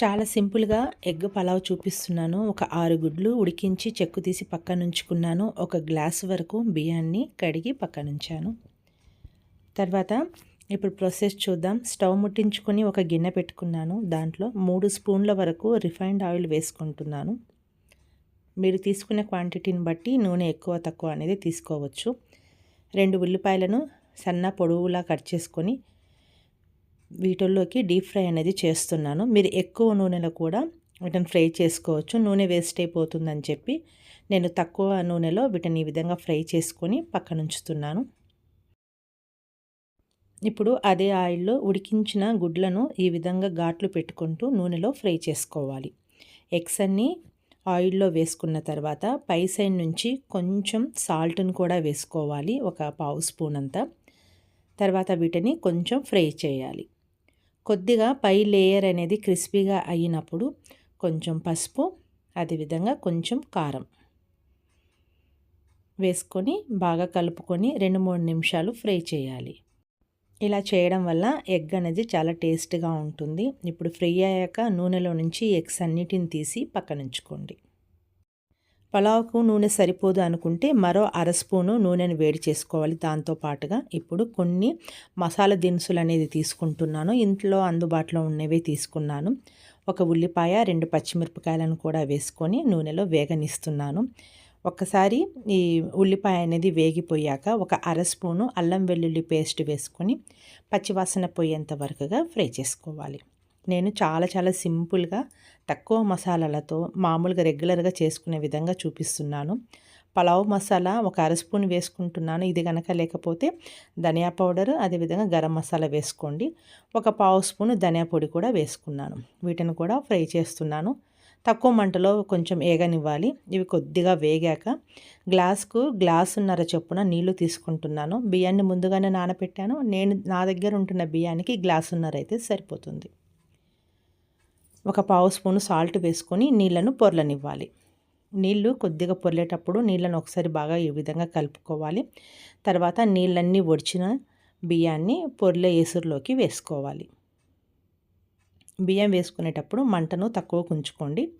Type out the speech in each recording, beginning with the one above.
చాలా సింపుల్గా ఎగ్ పలావ్ చూపిస్తున్నాను. ఒక ఆరు గుడ్లు ఉడికించి చెక్కు తీసి పక్కన ఉంచుకున్నాను ఒక గ్లాస్ వరకు బియ్యాన్ని కడిగి పక్కన ఉంచాను తర్వాత ఇప్పుడు ప్రాసెస్ చూద్దాం. స్టవ్ ముట్టించుకొని ఒక గిన్నె పెట్టుకున్నాను. దాంట్లో మూడు స్పూన్ల వరకు రిఫైన్డ్ ఆయిల్ వేసుకుంటున్నాను. మీరు తీసుకునే క్వాంటిటీని బట్టి నూనె ఎక్కువ తక్కువ అనేది తీసుకోవచ్చు. రెండు ఉల్లిపాయలను సన్న పొడవులా కట్ చేసుకొని వీటిల్లోకి డీప్ ఫ్రై అనేది చేస్తున్నాను. మీరు ఎక్కువ నూనెలో కూడా వీటిని ఫ్రై చేసుకోవచ్చు. నూనె వేస్ట్ అయిపోతుందని చెప్పి నేను తక్కువ నూనెలో వీటిని ఈ విధంగా ఫ్రై చేసుకొని పక్కన ఉంచుతున్నాను ఇప్పుడు అదే ఆయిల్లో ఉడికించిన గుడ్లను ఈ విధంగా ఘాట్లు పెట్టుకుంటూ నూనెలో ఫ్రై చేసుకోవాలి. ఎగ్స్ అన్నీ ఆయిల్లో వేసుకున్న తర్వాత పై సైడ్ నుంచి కొంచెం సాల్ట్ని కూడా వేసుకోవాలి. ఒక పావు స్పూన్ అంతా. తర్వాత వీటిని కొంచెం ఫ్రై చేయాలి. కొద్దిగా పై లేయర్ అనేది క్రిస్పీగా అయినప్పుడు కొంచెం పసుపు అదేవిధంగా కొంచెం కారం వేసుకొని బాగా కలుపుకొని రెండు మూడు నిమిషాలు ఫ్రై చేయాలి. ఇలా చేయడం వల్ల ఎగ్ అనేది చాలా టేస్ట్గా ఉంటుంది. ఇప్పుడు ఫ్రై అయ్యాక నూనెలో నుంచి ఎగ్స్ అన్నిటిని తీసి పక్కనుంచుకోండి పలావ్కు నూనె సరిపోదు అనుకుంటే మరో అర స్పూను నూనెను వేడి చేసుకోవాలి. దాంతో పాటుగా ఇప్పుడు కొన్ని మసాలా దినుసులు అనేది తీసుకుంటున్నాను. ఇంట్లో అందుబాటులో ఉన్నవే తీసుకున్నాను. ఒక ఉల్లిపాయ రెండు పచ్చిమిరపకాయలను కూడా వేసుకొని నూనెలో వేగనిస్తున్నాను. ఒక్కసారి ఈ ఉల్లిపాయ అనేది వేగిపోయాక ఒక అర స్పూను అల్లం వెల్లుల్లి పేస్ట్ వేసుకొని పచ్చివాసన పోయేంత వరకుగా ఫ్రై చేసుకోవాలి. నేను చాలా చాలా సింపుల్గా తక్కువ మసాలాలతో మామూలుగా రెగ్యులర్గా చేసుకునే విధంగా చూపిస్తున్నాను. పలావ్ మసాలా ఒక అర స్పూన్ వేసుకుంటున్నాను. ఇది కనుక లేకపోతే ధనియా పౌడర్ అదేవిధంగా గరం మసాలా వేసుకోండి. ఒక పావు స్పూన్ ధనియా పొడి కూడా వేసుకున్నాను. వీటిని కూడా ఫ్రై చేస్తున్నాను. తక్కువ మంటలో కొంచెం ఏగనివ్వాలి. ఇవి కొద్దిగా వేగాక గ్లాస్కు గ్లాసున్నర చొప్పున నీళ్ళు తీసుకుంటున్నాను. బియ్యాన్ని ముందుగానే నానబెట్టాను. నేను నా దగ్గర ఉంటున్న బియ్యానికి గ్లాసున్నర అయితే సరిపోతుంది. ఒక పావు స్పూను సాల్ట్ వేసుకొని నీళ్ళను పొర్లనివ్వాలి. నీళ్ళు కొద్దిగా పొర్లేటప్పుడు నీళ్ళను ఒకసారి బాగా ఈ విధంగా కలుపుకోవాలి. తర్వాత నీళ్ళన్నీ ఒడిచిన బియ్యాన్ని పొర్లే ఏసురులోకి వేసుకోవాలి. బియ్యం వేసుకునేటప్పుడు మంటను తక్కువ ఉంచుకోండి.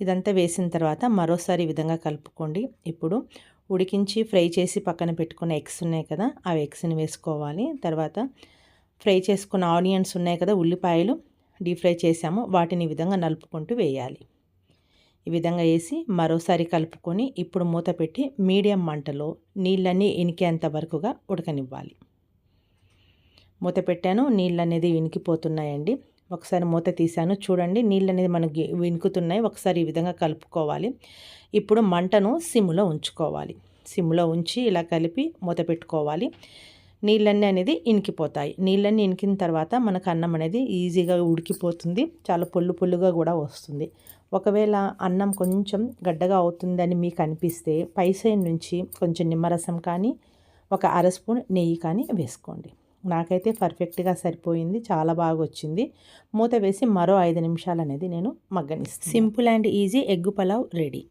ఇదంతా వేసిన తర్వాత మరోసారి ఈ విధంగా కలుపుకోండి. ఇప్పుడు ఉడికించి ఫ్రై చేసి పక్కన పెట్టుకున్న ఎగ్స్ ఉన్నాయి కదా ఆ ఎగ్స్ని వేసుకోవాలి. తర్వాత ఫ్రై చేసుకున్న ఆనియన్స్ ఉన్నాయి కదా ఉల్లిపాయలు డీప్ ఫ్రై చేసామో. వాటిని ఈ విధంగా నలుపుకుంటూ వేయాలి. ఈ విధంగా వేసి మరోసారి కలుపుకొని ఇప్పుడు మూత పెట్టి మీడియం మంటలో నీళ్ళన్నీ ఇనికేంత వరకుగా ఉడకనివ్వాలి. మూత పెట్టాను. నీళ్ళు అనేది వినికిపోతున్నాయండి ఒకసారి మూత తీశాను. చూడండి నీళ్ళు అనేది మనకి వినుకుతున్నాయి ఒకసారి ఈ విధంగా కలుపుకోవాలి. ఇప్పుడు మంటను సిమ్లో ఉంచుకోవాలి. సిమ్లో ఉంచి ఇలా కలిపి మూత పెట్టుకోవాలి. నీళ్ళన్నీ అనేది ఇనికిపోతాయి. నీళ్ళన్నీ ఇనికిన తర్వాత మనకు అన్నం అనేది ఈజీగా ఉడికిపోతుంది. చాలా పొల్లు పొల్లుగా కూడా వస్తుంది. ఒకవేళ అన్నం కొంచెం గడ్డగా అవుతుందని మీకు అనిపిస్తే పై సైడ్ నుంచి కొంచెం నిమ్మరసం కానీ ఒక అర స్పూన్ నెయ్యి కానీ వేసుకోండి. నాకైతే పర్ఫెక్ట్గా సరిపోయింది. చాలా బాగా వచ్చింది. మూత వేసి మరో ఐదు నిమిషాలు అనేది నేను మగ్గనిస్తాను simple and easy egg pulao ready.